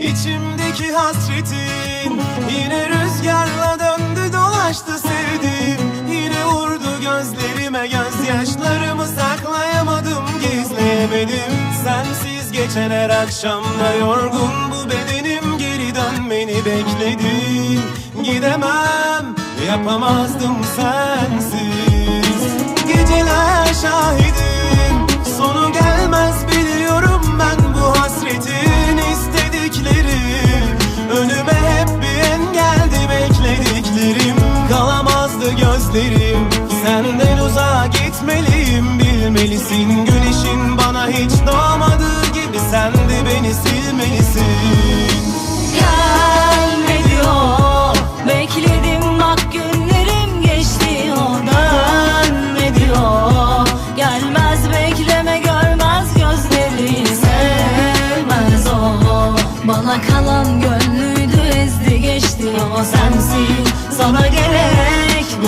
İçimdeki hasretin Yine rüzgarla döndü dolaştı sevdim. Yine vurdu gözlerime gözyaşlarımı saklayamadım gizleyemedim. Sensiz geçen her akşamda yorgun bu bedenim Geri dönmeni bekledim. Gidemem yapamazdım sensiz Gözlerim. Senden uzağa gitmeliyim bilmelisin. Güneşin bana hiç doğmadığı gibi sen de beni silmelisin. Gelme diyor Bekledim bak günlerim geçti. O dönme diyor Gelmez bekleme görmez gözleri. Sevmez o. Bana kalan gönlüydü ezdi geçti. O sensin Sana gerek